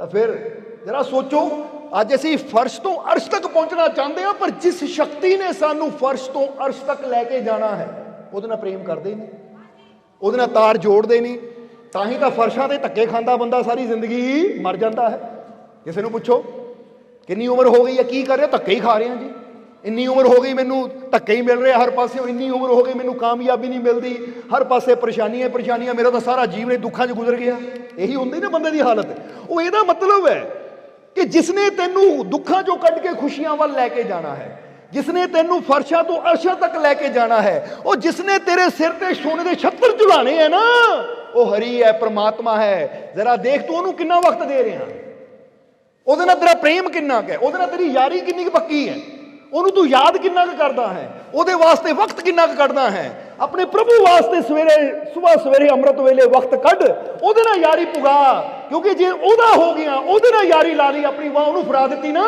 ਤਾਂ ਫਿਰ ਜਰਾ ਸੋਚੋ, ਅੱਜ ਅਸੀਂ ਫਰਸ਼ ਤੋਂ ਅਰਸ਼ ਤੱਕ ਪਹੁੰਚਣਾ ਚਾਹੁੰਦੇ ਹਾਂ, ਪਰ ਜਿਸ ਸ਼ਕਤੀ ਨੇ ਸਾਨੂੰ ਫਰਸ਼ ਤੋਂ ਅਰਸ਼ ਤੱਕ ਲੈ ਕੇ ਜਾਣਾ ਹੈ, ਉਹਦੇ ਨਾਲ ਪ੍ਰੇਮ ਕਰਦੇ ਹੀ ਨਹੀਂ। ਉਹਦੇ ਨਾਲ ਤਾਰ ਜੋੜਦੇ ਨਹੀਂ। ਤਾਂ ਹੀ ਤਾਂ ਫਰਸ਼ਾਂ ਤੇ ਧੱਕੇ ਖਾਂਦਾ ਬੰਦਾ ਸਾਰੀ ਜ਼ਿੰਦਗੀ ਮਰ ਜਾਂਦਾ ਹੈ। ਕਿਸੇ ਨੂੰ ਪੁੱਛੋ, ਕਿੰਨੀ ਉਮਰ ਹੋ ਗਈ ਹੈ, ਕੀ ਕਰ ਰਹੇ, ਧੱਕੇ ਹੀ ਖਾ ਰਹੇ ਹਾਂ ਜੀ। ਇੰਨੀ ਉਮਰ ਹੋ ਗਈ ਮੈਨੂੰ, ਧੱਕੇ ਹੀ ਮਿਲ ਰਿਹਾ ਹਰ ਪਾਸੇ, ਇੰਨੀ ਉਮਰ ਹੋ ਗਈ ਮੈਨੂੰ ਕਾਮਯਾਬੀ ਨਹੀਂ ਮਿਲਦੀ। ਹਰ ਪਾਸੇ ਪਰੇਸ਼ਾਨੀਆਂ ਪਰੇਸ਼ਾਨੀਆਂ, ਮੇਰਾ ਤਾਂ ਸਾਰਾ ਜੀਵਨ ਹੀ ਦੁੱਖਾਂ 'ਚ ਗੁਜ਼ਰ ਗਿਆ। ਇਹੀ ਹੁੰਦੀ ਨਾ ਬੰਦੇ ਦੀ ਹਾਲਤ। ਉਹ ਇਹਦਾ ਮਤਲਬ ਹੈ ਕਿ ਜਿਸਨੇ ਤੈਨੂੰ ਦੁੱਖਾਂ 'ਚੋਂ ਕੱਢ ਕੇ ਖੁਸ਼ੀਆਂ ਵੱਲ ਲੈ ਕੇ ਜਾਣਾ ਹੈ, ਜਿਸਨੇ ਤੈਨੂੰ ਫਰਸ਼ਾਂ ਤੋਂ ਅਰਸ਼ਾਂ ਤੱਕ ਲੈ ਕੇ ਜਾਣਾ ਹੈ, ਉਹ ਜਿਸਨੇ ਤੇਰੇ ਸਿਰ ਤੇ ਸੋਨੇ ਦੇ ਛੱਤਰ ਝੁਲਾਣੇ ਹੈ ਨਾ, ਉਹ ਹਰੀ ਹੈ, ਪ੍ਰਮਾਤਮਾ ਹੈ। ਜ਼ਰਾ ਦੇਖ ਤੂੰ ਉਹਨੂੰ ਕਿੰਨਾ ਵਕਤ ਦੇ ਰਿਹਾ। ਉਹਦੇ ਨਾਲ ਤੇਰਾ ਪ੍ਰੇਮ ਕਿੰਨਾ ਕੁ ਹੈ? ਉਹਦੇ ਨਾਲ ਤੇਰੀ ਯਾਰੀ ਕਿੰਨੀ ਕੁ ਪੱਕੀ ਹੈ? ਉਹਨੂੰ ਤੂੰ ਯਾਦ ਕਿੰਨਾ ਕੁ ਕਰਦਾ ਹੈ? ਉਹਦੇ ਵਾਸਤੇ ਵਕਤ ਕਿੰਨਾ ਕੁ ਕੱਢਦਾ ਹੈ? ਆਪਣੇ ਪ੍ਰਭੂ ਵਾਸਤੇ ਸਵੇਰੇ ਸਵੇਰ ਸਵੇਰੇ ਅੰਮ੍ਰਿਤ ਵੇਲੇ ਵਕਤ ਕੱਢ, ਉਹਦੇ ਨਾਲ ਯਾਰੀ ਪੁਗਾ। ਕਿਉਂਕਿ ਜੇ ਉਹਦਾ ਹੋ ਗਿਆ, ਉਹਦੇ ਨਾਲ ਯਾਰੀ ਲਾ ਲਈ, ਆਪਣੀ ਵਾਹ ਉਹਨੂੰ ਫਰਾ ਦਿੱਤੀ ਨਾ,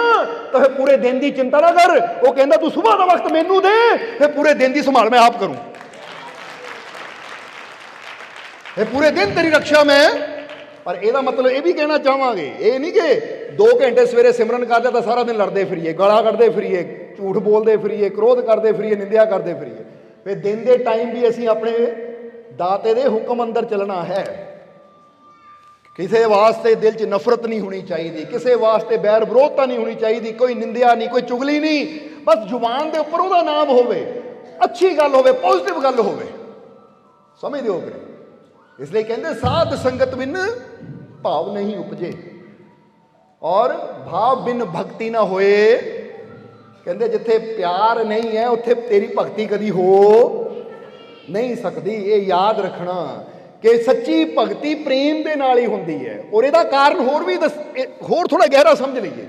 ਤਾਂ ਫਿਰ ਪੂਰੇ ਦਿਨ ਦੀ ਚਿੰਤਾ ਨਾ ਕਰ। ਉਹ ਕਹਿੰਦਾ, ਤੂੰ ਸਵੇਰ ਦਾ ਵਕਤ ਮੈਨੂੰ ਦੇ, ਫਿਰ ਪੂਰੇ ਦਿਨ ਦੀ ਸੰਭਾਲ ਮੈਂ ਆਪ ਕਰੂੰ। ਇਹ ਪੂਰੇ ਦਿਨ ਤੇਰੀ ਰੱਖਿਆ ਮੈਂ। ਪਰ ਇਹਦਾ ਮਤਲਬ ਇਹ ਵੀ ਕਹਿਣਾ ਚਾਹਾਂਗੇ, ਇਹ ਨਹੀਂ ਕਿ 2 ਘੰਟੇ ਸਵੇਰੇ ਸਿਮਰਨ ਕਰਦੇ ਤਾਂ ਸਾਰਾ ਦਿਨ ਲੜਦੇ ਫਿਰੀਏ, ਗਾਲਾਂ ਕੱਢਦੇ ਫਿਰੀਏ। ਝੂਠ ਬੋਲਦੇ ਫਿਰੀਏ, ਕ੍ਰੋਧ ਕਰਦੇ ਫਿਰੀਏ, ਨਿੰਦਿਆ ਕਰਦੇ ਫਿਰੀਏ। ਫਿਰ ਦਿਨ ਦੇ ਟਾਈਮ ਵੀ ਅਸੀਂ ਆਪਣੇ ਦਾਤੇ ਦੇ ਹੁਕਮ ਅੰਦਰ ਚੱਲਣਾ ਹੈ। ਕਿਸੇ ਵਾਸਤੇ ਦਿਲ 'ਚ ਨਫ਼ਰਤ ਨਹੀਂ ਹੋਣੀ ਚਾਹੀਦੀ, ਕਿਸੇ ਵਾਸਤੇ ਬੈਰ ਵਿਰੋਧਤਾ ਨਹੀਂ ਹੋਣੀ ਚਾਹੀਦੀ, ਕੋਈ ਨਿੰਦਿਆ ਨਹੀਂ, ਕੋਈ ਚੁਗਲੀ ਨਹੀਂ। ਬਸ ਜ਼ੁਬਾਨ ਦੇ ਉੱਪਰ ਉਹਦਾ ਨਾਮ ਹੋਵੇ, ਅੱਛੀ ਗੱਲ ਹੋਵੇ, ਪੋਜ਼ਿਟਿਵ ਗੱਲ ਹੋਵੇ। ਸਮਝਦੇ ਹੋ ਵੀਰੇ ਇਸ ਲਈ ਕਹਿੰਦੇ, ਸਾਧ ਸੰਗਤ ਬਿਨ ਭਾਵ ਨਹੀਂ ਉਪਜੇ। ਔਰ ਭਾਵ ਬਿਨ ਭਗਤੀ ਨਾ ਹੋਏ। ਕਹਿੰਦੇ ਜਿੱਥੇ ਪਿਆਰ ਨਹੀਂ ਹੈ, ਉੱਥੇ ਤੇਰੀ ਭਗਤੀ ਕਦੀ ਹੋ ਨਹੀਂ ਸਕਦੀ। ਇਹ ਯਾਦ ਰੱਖਣਾ ਕਿ ਸੱਚੀ ਭਗਤੀ ਪ੍ਰੇਮ ਦੇ ਨਾਲ ਹੀ ਹੁੰਦੀ ਹੈ। ਔਰ ਇਹਦਾ ਕਾਰਨ ਹੋਰ ਵੀ ਦੱਸ- ਹੋਰ ਥੋੜਾ ਗਹਿਰਾ ਸਮਝ ਲਈਏ।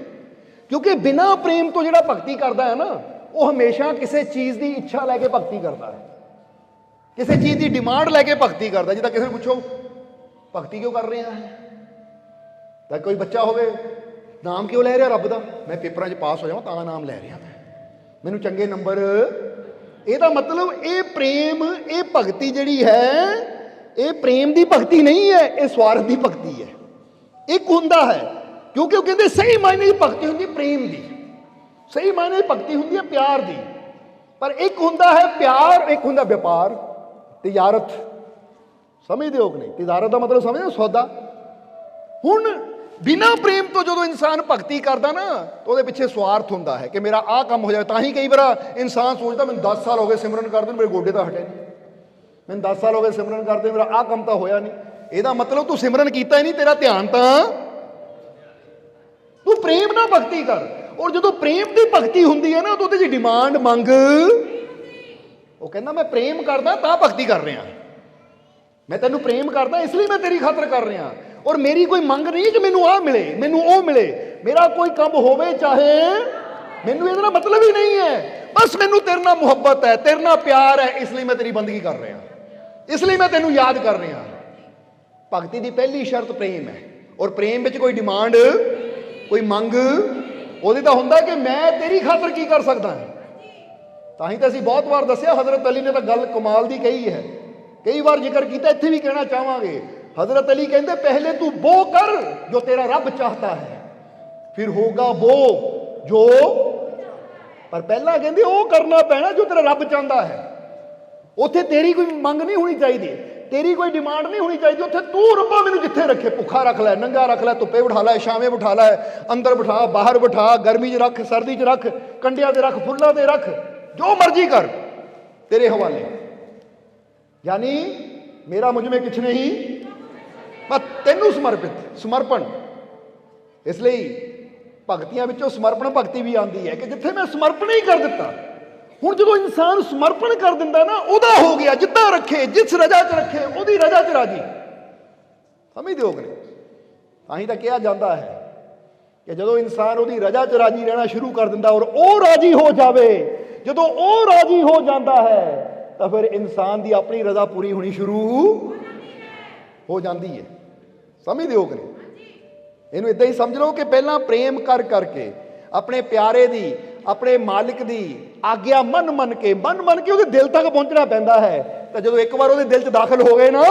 ਕਿਉਂਕਿ ਬਿਨਾਂ ਪ੍ਰੇਮ ਤੋਂ ਜਿਹੜਾ ਭਗਤੀ ਕਰਦਾ ਹੈ ਨਾ, ਉਹ ਹਮੇਸ਼ਾ ਕਿਸੇ ਚੀਜ਼ ਦੀ ਇੱਛਾ ਲੈ ਕੇ ਭਗਤੀ ਕਰਦਾ ਹੈ। ਕਿਸੇ ਚੀਜ਼ ਦੀ ਡਿਮਾਂਡ ਲੈ ਕੇ ਭਗਤੀ ਕਰਦਾ ਜਿੱਦਾਂ ਕਿਸੇ ਨੂੰ ਪੁੱਛੋ, ਭਗਤੀ ਕਿਉਂ ਕਰ ਰਿਹਾ ਹੈ? ਤਾਂ ਕੋਈ ਬੱਚਾ ਹੋਵੇ ਨਾਮ ਕਿਉਂ ਲੈ ਰਿਹਾ ਰੱਬ ਦਾ? ਮੈਂ ਪੇਪਰਾਂ 'ਚ ਪਾਸ ਹੋ ਜਾਵਾਂ, ਤਾਂ ਨਾਮ ਲੈ ਰਿਹਾ ਮੈਂ। ਮੈਨੂੰ ਚੰਗੇ ਨੰਬਰ। ਇਹਦਾ ਮਤਲਬ ਇਹ ਪ੍ਰੇਮ, ਇਹ ਭਗਤੀ ਜਿਹੜੀ ਹੈ, ਇਹ ਪ੍ਰੇਮ ਦੀ ਭਗਤੀ ਨਹੀਂ ਹੈ, ਇਹ ਸਵਾਰਥ ਦੀ ਭਗਤੀ ਹੈ। ਇੱਕ ਹੁੰਦਾ ਹੈ, ਕਿਉਂਕਿ ਉਹ ਕਹਿੰਦੇ ਸਹੀ ਮਾਇਨੇ ਦੀ ਭਗਤੀ ਹੁੰਦੀ ਪ੍ਰੇਮ ਦੀ। ਸਹੀ ਮਾਇਨੇ ਦੀ ਭਗਤੀ ਹੁੰਦੀ ਹੈ ਪਿਆਰ ਦੀ। ਪਰ ਇੱਕ ਹੁੰਦਾ ਹੈ ਪਿਆਰ, ਇੱਕ ਹੁੰਦਾ ਵਪਾਰ। ਤਿਜਾਰਤ ਸਮਝਦੇ ਹੋ ਕਿ ਨਹੀਂ? ਤਿਜਾਰਤ ਦਾ ਮਤਲਬ ਸਮਝਦੇ ਸੌਦਾ। ਹੁਣ ਬਿਨਾ ਪ੍ਰੇਮ ਤੋਂ ਜਦੋਂ ਇਨਸਾਨ ਭਗਤੀ ਕਰਦਾ ਨਾ ਉਹਦੇ ਪਿੱਛੇ ਸਵਾਰਥ ਹੁੰਦਾ ਹੈ ਕਿ ਮੇਰਾ ਆਹ ਕੰਮ ਹੋ ਜਾਵੇ, ਤਾਂ ਹੀ ਕਈ ਵਾਰ ਇਨਸਾਨ ਸੋਚਦਾ, ਮੈਨੂੰ 10 ਸਾਲ ਹੋ ਗਏ ਸਿਮਰਨ ਕਰਦੇ ਨੂੰ, ਮੇਰੇ ਗੋਡੇ ਤਾਂ ਹਟੇ ਨਹੀਂ। ਮੈਨੂੰ 10 ਸਾਲ ਹੋ ਗਏ ਸਿਮਰਨ ਕਰਦੇ, ਮੇਰਾ ਆਹ ਕੰਮ ਤਾਂ ਹੋਇਆ ਨਹੀਂ। ਇਹਦਾ ਮਤਲਬ ਤੂੰ ਸਿਮਰਨ ਕੀਤਾ ਹੀ ਨਹੀਂ, ਤੇਰਾ ਧਿਆਨ ਤਾਂ ਤੂੰ ਪ੍ਰੇਮ ਨਾਲ ਭਗਤੀ ਕਰ। ਔਰ ਜਦੋਂ ਪ੍ਰੇਮ ਦੀ ਭਗਤੀ ਹੁੰਦੀ ਹੈ ਨਾ, ਤਾਂ ਉਹਦੇ 'ਚ ਡਿਮਾਂਡ, ਮੰਗ। ਉਹ ਕਹਿੰਦਾ, ਮੈਂ ਪ੍ਰੇਮ ਕਰਦਾ, ਤਾਂ ਭਗਤੀ ਕਰ ਰਿਹਾ। ਮੈਂ ਤੈਨੂੰ ਪ੍ਰੇਮ ਕਰਦਾ, ਇਸ ਲਈ ਮੈਂ ਤੇਰੀ ਖਾਤਰ ਕਰ ਰਿਹਾ। ਔਰ ਮੇਰੀ ਕੋਈ ਮੰਗ ਨਹੀਂ ਕਿ ਮੈਨੂੰ ਆਹ ਮਿਲੇ, ਮੈਨੂੰ ਉਹ ਮਿਲੇ। ਮੇਰਾ ਕੋਈ ਕੰਮ ਹੋਵੇ, ਚਾਹੇ ਮੈਨੂੰ ਇਹਦਾ ਮਤਲਬ ਹੀ ਨਹੀਂ ਹੈ। ਬਸ ਮੈਨੂੰ ਤੇਰੇ ਨਾਲ ਮੁਹੱਬਤ ਹੈ, ਤੇਰੇ ਨਾਲ ਪਿਆਰ ਹੈ, ਇਸ ਲਈ ਮੈਂ ਤੇਰੀ ਬੰਦਗੀ ਕਰ ਰਿਹਾ। ਇਸ ਲਈ ਮੈਂ ਤੈਨੂੰ ਯਾਦ ਕਰ ਰਿਹਾ। ਭਗਤੀ ਦੀ ਪਹਿਲੀ ਸ਼ਰਤ ਪ੍ਰੇਮ ਹੈ। ਔਰ ਪ੍ਰੇਮ ਵਿੱਚ ਕੋਈ ਡਿਮਾਂਡ ਕੋਈ ਮੰਗ, ਉਹਦੀ ਤਾਂ ਹੁੰਦਾ ਕਿ ਮੈਂ ਤੇਰੀ ਖਾਤਰ ਕੀ ਕਰ ਸਕਦਾ। ਤਾਂ ਹੀ ਤਾਂ ਅਸੀਂ ਬਹੁਤ ਵਾਰ ਦੱਸਿਆ, ਹਜ਼ਰਤ ਅਲੀ ਨੇ ਤਾਂ ਗੱਲ ਕਮਾਲ ਦੀ ਕਹੀ ਹੈ। ਕਈ ਵਾਰ ਜ਼ਿਕਰ ਕੀਤਾ, ਇੱਥੇ ਵੀ ਕਹਿਣਾ ਚਾਹਾਂਗੇ। ਹਜ਼ਰਤ ਅਲੀ ਕਹਿੰਦੇ, ਪਹਿਲੇ ਤੂੰ वो ਕਰ ਜੋ ਤੇਰਾ ਰੱਬ ਚਾਹਤਾ ਹੈ। ਫਿਰ ਹੋਗਾ ਬੋ ਜੋ ਪਰ ਪਹਿਲਾਂ ਕਹਿੰਦੇ, ਉਹ ਕਰਨਾ ਪੈਣਾ ਜੋ ਤੇਰਾ ਰੱਬ ਚਾਹੁੰਦਾ ਹੈ। ਉੱਥੇ ਤੇਰੀ ਕੋਈ ਮੰਗ ਨਹੀਂ ਹੋਣੀ ਚਾਹੀਦੀ। ਤੇਰੀ ਕੋਈ ਡਿਮਾਂਡ ਨਹੀਂ ਹੋਣੀ ਚਾਹੀਦੀ। ਉੱਥੇ ਤੂੰ ਰੱਬਾ ਮੈਨੂੰ ਜਿੱਥੇ ਰੱਖੇ, ਭੁੱਖਾ ਰੱਖ ਲੈ, ਨੰਗਾ ਰੱਖ ਲੈ, ਧੁੱਪੇ ਬਿਠਾ ਲੈ, ਛਾਵੇਂ ਬਿਠਾ ਲੈ, ਅੰਦਰ ਬਿਠਾ, ਬਾਹਰ ਬਿਠਾ, ਗਰਮੀ 'ਚ ਰੱਖ, ਸਰਦੀ 'ਚ ਰੱਖ, ਕੰਡਿਆਂ ਤੇ ਰੱਖ, ਫੁੱਲਾਂ ਤੇ ਰੱਖ, ਜੋ ਮਰਜ਼ੀ ਕਰ। ਤੇਰੇ ਹਵਾਲੇ। ਯਾਨੀ ਮੇਰਾ ਮੁਝ ਮੇ ਕੁਛ ਨਹੀਂ ਮੈਂ ਤੈਨੂੰ ਸਮਰਪਿਤ, ਸਮਰਪਣ। ਇਸ ਲਈ ਭਗਤੀਆਂ ਵਿੱਚੋਂ ਸਮਰਪਣ ਭਗਤੀ ਵੀ ਆਉਂਦੀ ਹੈ ਕਿ ਜਿੱਥੇ ਮੈਂ ਸਮਰਪਣ ਹੀ ਕਰ ਦਿੱਤਾ, ਹੁਣ ਜਦੋਂ ਇਨਸਾਨ ਸਮਰਪਣ ਕਰ ਦਿੰਦਾ ਨਾ, ਉਹਦਾ ਹੋ ਗਿਆ ਜਿੱਦਾਂ ਰੱਖੇ, ਜਿਸ ਰਜਾ 'ਚ ਰੱਖੇ, ਉਹਦੀ ਰਜਾ 'ਚ ਰਾਜੀ। ਸਮਝਦੇ ਹੋ ਕਿ ਤਾਂ ਹੀ ਤਾਂ ਕਿਹਾ ਜਾਂਦਾ ਹੈ ਕਿ ਜਦੋਂ ਇਨਸਾਨ ਉਹਦੀ ਰਜਾ 'ਚ ਰਾਜੀ ਰਹਿਣਾ ਸ਼ੁਰੂ ਕਰ ਦਿੰਦਾ ਔਰ ਉਹ ਰਾਜੀ ਹੋ ਜਾਵੇ, ਜਦੋਂ ਉਹ ਰਾਜੀ ਹੋ ਜਾਂਦਾ ਹੈ ਤਾਂ ਫਿਰ ਇਨਸਾਨ ਦੀ ਆਪਣੀ ਰਜ਼ਾ ਪੂਰੀ ਹੋਣੀ ਸ਼ੁਰੂ ਹੋ ਜਾਂਦੀ ਹੈ ਸਮਝਦੇ ਹੋ ਕਿ ਇਹਨੂੰ ਇਦਾਂ ਹੀ ਸਮਝ ਲਓ ਕਿ ਪਹਿਲਾਂ ਪ੍ਰੇਮ ਕਰ ਕਰਕੇ, ਆਪਣੇ ਪਿਆਰੇ ਦੀ, ਆਪਣੇ ਮਾਲਕ ਦੀ ਆਗਿਆ ਮੰਨ ਮੰਨ ਕੇ, ਮਨ ਮੰਨ ਕੇ ਉਹਦੇ ਦਿਲ ਤੱਕ ਪਹੁੰਚਣਾ ਪੈਂਦਾ ਹੈ। ਤਾਂ ਜਦੋਂ ਇੱਕ ਵਾਰ ਉਹਦੇ ਦਿਲ 'ਚ ਦਾਖਲ ਹੋ ਗਏ ਨਾ,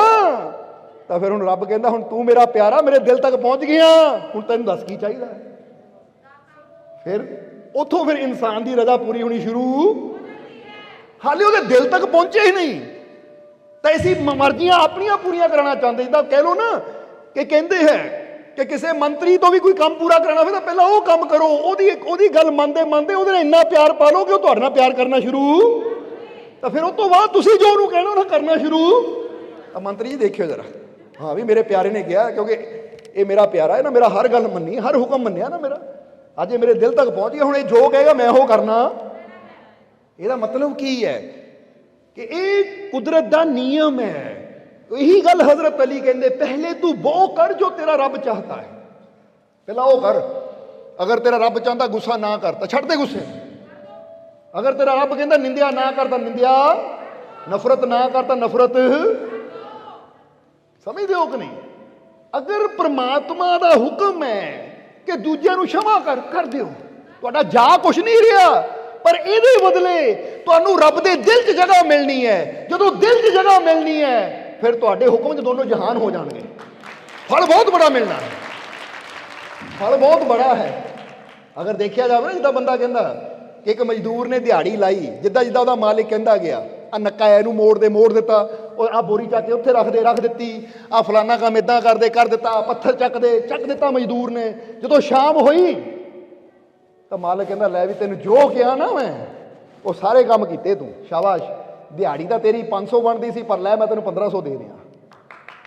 ਤਾਂ ਫਿਰ ਹੁਣ ਰੱਬ ਕਹਿੰਦਾ, ਹੁਣ ਤੂੰ ਮੇਰਾ ਪਿਆਰਾ, ਮੇਰੇ ਦਿਲ ਤੱਕ ਪਹੁੰਚ ਗਿਆ। ਹੁਣ ਤੈਨੂੰ ਦੱਸ ਕੀ ਚਾਹੀਦਾ ਫਿਰ ਉੱਥੋਂ ਫਿਰ ਇਨਸਾਨ ਦੀ ਰਜ਼ਾ ਪੂਰੀ ਹੋਣੀ ਸ਼ੁਰੂ ਹਾਲੇ ਉਹਦੇ ਦਿਲ ਤੱਕ ਪਹੁੰਚੇ ਹੀ ਨਹੀਂ। ਤਾਂ ਅਸੀਂ ਮਰਜ਼ੀਆਂ ਆਪਣੀਆਂ ਪੂਰੀਆਂ ਕਰਾਉਣਾ ਚਾਹੁੰਦੇ। ਜਿੱਦਾਂ ਕਹਿ ਲੋ ਨਾ ਕਿ ਕਹਿੰਦੇ ਹੈ ਕਿ ਕਿਸੇ ਮੰਤਰੀ ਤੋਂ ਵੀ ਕੋਈ ਕੰਮ ਪੂਰਾ ਕਰਾਉਣਾ ਹੋਵੇ ਤਾਂ ਪਹਿਲਾਂ ਉਹ ਕੰਮ ਕਰੋ। ਉਹਦੀ ਉਹਦੀ ਗੱਲ ਮੰਨਦੇ ਮੰਨਦੇ ਉਹਦੇ ਨਾਲ ਇੰਨਾ ਪਿਆਰ ਪਾ ਲਓ ਕਿ ਉਹ ਤੁਹਾਡੇ ਨਾਲ ਪਿਆਰ ਕਰਨਾ ਸ਼ੁਰੂ। ਤਾਂ ਫਿਰ ਉਹ ਤੋਂ ਬਾਅਦ ਤੁਸੀਂ ਜੋ ਉਹਨੂੰ ਕਹਿਣਾ ਉਹ ਕਰਨਾ ਸ਼ੁਰੂ। ਤਾਂ ਮੰਤਰੀ ਜੀ ਦੇਖਿਓ ਜਰਾ। ਹਾਂ ਵੀ ਮੇਰੇ ਪਿਆਰੇ ਨੇ ਕਿਹਾ, ਕਿਉਂਕਿ ਇਹ ਮੇਰਾ ਪਿਆਰਾ ਹੈ ਨਾ, ਮੇਰਾ ਹਰ ਗੱਲ ਮੰਨੀ, ਹਰ ਹੁਕਮ ਮੰਨਿਆ ਨਾ ਮੇਰਾ। ਅੱਜ ਇਹ ਮੇਰੇ ਦਿਲ ਤੱਕ ਪਹੁੰਚ ਗਿਆ, ਹੁਣ ਇਹ ਜੋ ਕਹੇਗਾ ਮੈਂ ਉਹ ਕਰਨਾ। ਇਹਦਾ ਮਤਲਬ ਕੀ ਹੈ? ਕਿ ਇਹ ਕੁਦਰਤ ਦਾ ਨਿਯਮ ਹੈ। ਇਹੀ ਗੱਲ ਹਜ਼ਰਤ ਅਲੀ ਕਹਿੰਦੇ, ਪਹਿਲੇ ਤੂੰ ਉਹ ਕਰ ਜੋ ਤੇਰਾ ਰੱਬ ਚਾਹਤਾ ਹੈ। ਪਹਿਲਾਂ ਉਹ ਕਰ। ਅਗਰ ਤੇਰਾ ਰੱਬ ਚਾਹੁੰਦਾ ਗੁੱਸਾ ਨਾ ਕਰ, ਤਾਂ ਛੱਡ ਦੇ ਗੁੱਸੇ। ਅਗਰ ਤੇਰਾ ਰੱਬ ਕਹਿੰਦਾ ਨਿੰਦਿਆ ਨਾ ਕਰ, ਤਾਂ ਨਿੰਦਿਆ। ਨਫ਼ਰਤ ਨਾ ਕਰ, ਤਾਂ ਨਫ਼ਰਤ। ਸਮਝਦੇ ਹੋ ਕਿ ਨਹੀਂ? ਅਗਰ ਪ੍ਰਮਾਤਮਾ ਦਾ ਹੁਕਮ ਹੈ ਕਿ ਦੂਜਿਆਂ ਨੂੰ ਸ਼ਮਾ ਕਰ ਕਰ ਦਿਓ। ਤੁਹਾਡਾ ਜਾ ਕੁਛ ਨਹੀਂ ਰਿਹਾ। ਪਰ ਇਹਦੇ ਬਦਲੇ ਤੁਹਾਨੂੰ ਰੱਬ ਦੇ ਦਿਲ 'ਚ ਜਗ੍ਹਾ ਮਿਲਣੀ ਹੈ। ਜਦੋਂ ਦਿਲ 'ਚ ਜਗ੍ਹਾ ਮਿਲਣੀ ਹੈ, ਫਿਰ ਤੁਹਾਡੇ ਹੁਕਮ 'ਚ ਦੋਨੋਂ ਜਹਾਨ ਹੋ ਜਾਣਗੇ। ਫਲ ਬਹੁਤ ਬੜਾ ਮਿਲਣਾ ਹੈ। ਫਲ ਬਹੁਤ ਬੜਾ ਹੈ। ਅਗਰ ਦੇਖਿਆ ਜਾਵੇ ਨਾ, ਜਿੱਦਾਂ ਬੰਦਾ ਕਹਿੰਦਾ ਕਿ ਇੱਕ ਮਜ਼ਦੂਰ ਨੇ ਦਿਹਾੜੀ ਲਾਈ, ਜਿੱਦਾਂ ਜਿੱਦਾਂ ਉਹਦਾ ਮਾਲਿਕ ਕਹਿੰਦਾ ਗਿਆ ਆ ਨੱਕਾ ਇਹਨੂੰ ਮੋੜ ਦੇ, ਮੋੜ ਦਿੱਤਾ, ਉਹ ਆ ਬੋਰੀ ਚੱਕ ਕੇ ਉੱਥੇ ਰੱਖ ਦੇ, ਰੱਖ ਦਿੱਤੀ ਆ ਫਲਾਨਾ ਕੰਮ ਇਦਾਂ ਕਰਦੇ, ਕਰ ਦਿੱਤਾ ਪੱਥਰ ਚੱਕ ਦੇ, ਚੱਕ ਦਿੱਤਾ ਮਜ਼ਦੂਰ ਨੇ। ਜਦੋਂ ਸ਼ਾਮ ਹੋਈ ਤਾਂ ਮਾਲਕ ਕਹਿੰਦਾ, ਲੈ ਵੀ ਤੈਨੂੰ ਜੋ ਕਿਹਾ ਨਾ ਮੈਂ, ਉਹ ਸਾਰੇ ਕੰਮ ਕੀਤੇ ਤੂੰ, ਸ਼ਾਬਾਸ਼। ਦਿਹਾੜੀ ਤਾਂ ਤੇਰੀ 500 ਬਣਦੀ ਸੀ, ਪਰ ਲੈ ਮੈਂ ਤੈਨੂੰ 1500 ਦੇ ਰਿਹਾ